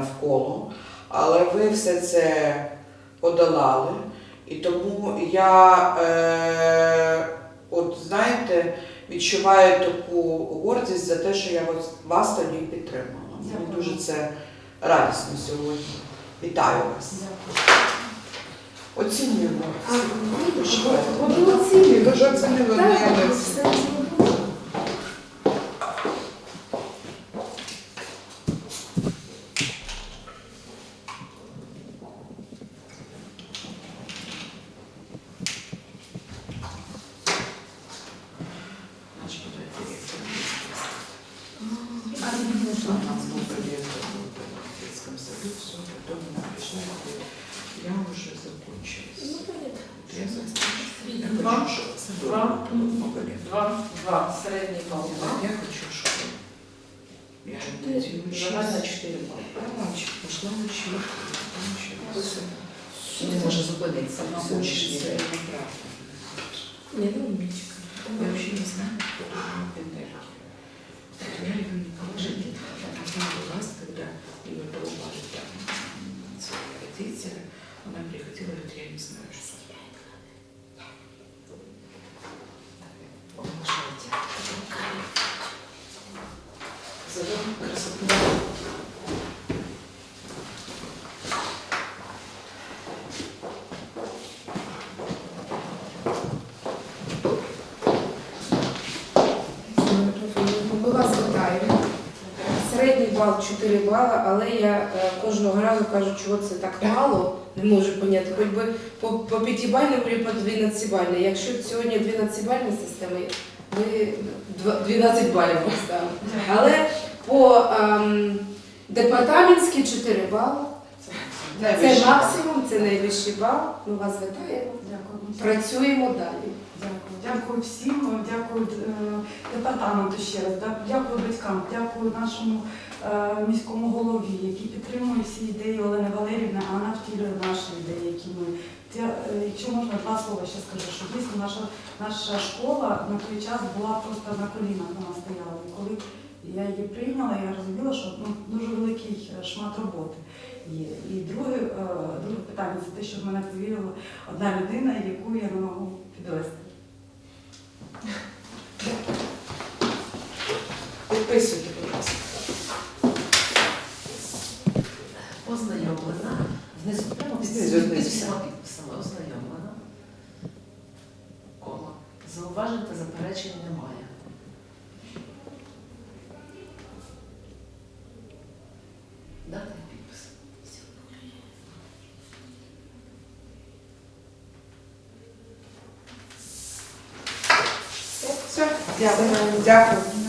навколо, але ви все це подолали. І тому я, е, от знаєте, відчуваю таку гордість за те, що я вас, вас тоді підтримала. Мені дуже це радісно сьогодні. Вітаю вас. Оцінюємо. Дуже оцінюємо. Так, я не все зробили. Наш буде директор А він не знає. Она много лет работала в детском саду, все, потом она пришла и говорит, я уже закончилась. Ну, понятно. Я закончилась. Я Два. хочу в саду Два. работала много лет. Два, два, середній бал. Я хочу в школу. Я Четыре. иди Загально учись. 4 бали. Давай, пошла учиться. Училась. Не може зупинитися на Всё, учні. это неправда. Не, ну, умничка. Я вообще не знаю, кто она приходила говорит, я не знаю, что. Продолжайте. Зовем красоту. Ми вас вітаємо. Бал 4 бали, але я е, кожного разу кажу, чого це так мало, не можу поняти. Хоч би по, по 5 бальному або по 12 бальному. Якщо сьогодні 12 бальна система, ми 12 балів поставимо. Але по ем, департаментській 4 бали. Це максимум, це найвищий бал. Ми вас вітаємо. Дякую. Працюємо далі. Дякую. Дякую всім, дякую е, департаменту ще раз, дякую батькам, дякую нашому е, міському голові, який підтримує всі ідеї Олени Валерівни, а вона втілює наші ідеї, які ми. Е, якщо можна два слова ще скажу, що дійсно наша, наша школа на той час була просто на колінах вона стояла. І коли я її прийняла, я розуміла, що ну, дуже великий е, шмат роботи є. І друге, е, друге питання це те, що в мене повірила одна людина, яку я не можу Знизу, під підписами ознайомлена. Кома. Зауважень та заперечень немає. Дата і підпис. Все, дякую. Дякую.